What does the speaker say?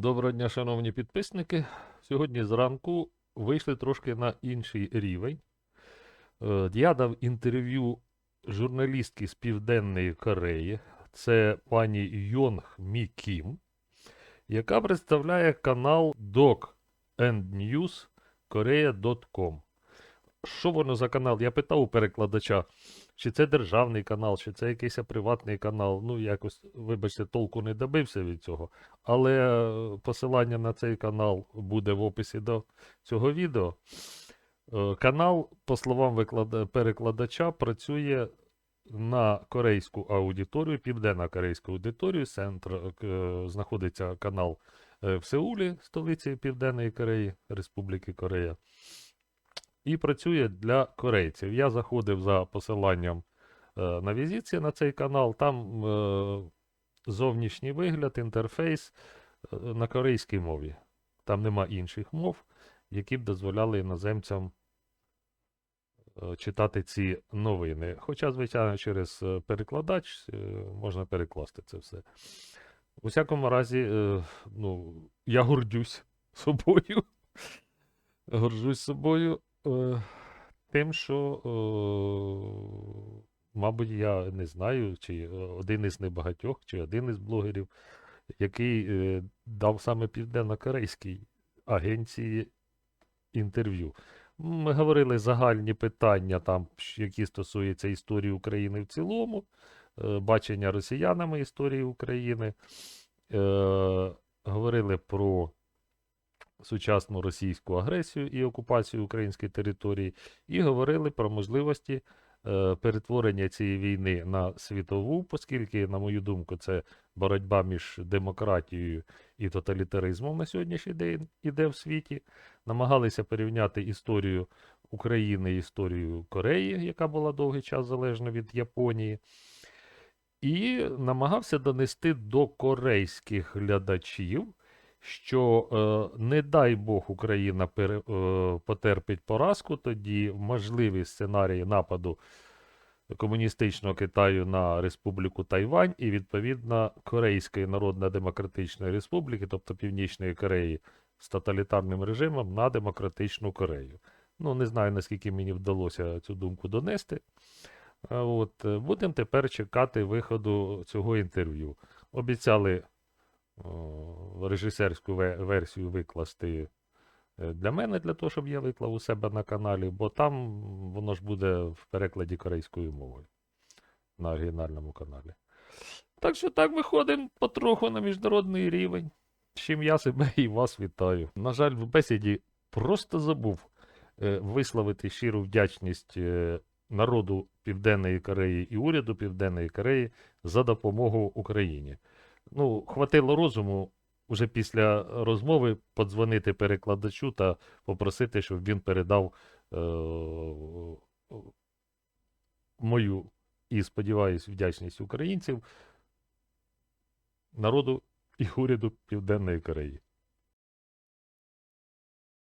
Доброго дня, шановні підписники. Сьогодні зранку вийшли трошки на інший рівень. Е, Я дав інтерв'ю журналістки з Південної Кореї. Це пані Йонг Мі Кім, яка представляє канал Doc and News Korea.com. Що воно за канал? Я питав у перекладача, чи це державний канал, чи це якийсь приватний канал. Ну, якось, вибачте, толку не добився від цього. Але е, посилання на цей канал буде в описі до цього відео. Е, Канал, по словам перекладача, працює на корейську аудиторію, південна корейська аудиторію. Центр е, знаходиться канал в Сеулі, столиці Південної Кореї, Республіки Корея. І працює для корейців. Я заходив за посиланням е, на візитці на цей канал. Там е, зовнішній вигляд, інтерфейс е, на корейській мові. Там нема інших мов, які б дозволяли іноземцям читати ці новини. Хоча, звичайно, через перекладач можна перекласти це все. У всякому разі, ну, я гордюсь собою. Горжусь собою тим, що, е, мабуть, я не знаю, чи е, один із небагатьох, чи один із блогерів, який е, дав саме південно-корейській агенції інтерв'ю. Ми говорили загальні питання, там, які стосуються історії України в цілому, е, бачення росіянами історії України. Е, Говорили про сучасну російську агресію і окупацію української території, і говорили про можливості е, перетворення цієї війни на світову, оскільки, на мою думку, це боротьба між демократією і тоталітаризмом на сьогоднішній день іде в світі. Намагалися порівняти історію України і історію Кореї, яка була довгий час залежна від Японії. І намагався донести до корейських глядачів, що е, не дай Бог Україна е, потерпить поразку, тоді можливі сценарії нападу комуністичного Китаю на Республіку Тайвань і, відповідно, Корейської Народно-Демократичної Республіки, тобто Північної Кореї, з тоталітарним режимом на Демократичну Корею. Ну, не знаю, наскільки мені вдалося цю думку донести. От, е, будемо тепер чекати виходу цього інтерв'ю. Обіцяли режисерську версію викласти е, для мене, для того, щоб я виклав у себе на каналі, бо там воно ж буде в перекладі корейською мовою на оригінальному каналі. Так що так виходимо потроху на міжнародний рівень. Чим я себе і вас вітаю. На жаль, в бесіді просто забув е, висловити щиру вдячність е, народу Південної Кореї і уряду Південної Кореї за допомогу Україні. Ну, хватило розуму уже після розмови подзвонити перекладачу та попросити, щоб він передав е, мою і, сподіваюсь, вдячність українців народу і уряду Південної Кореї.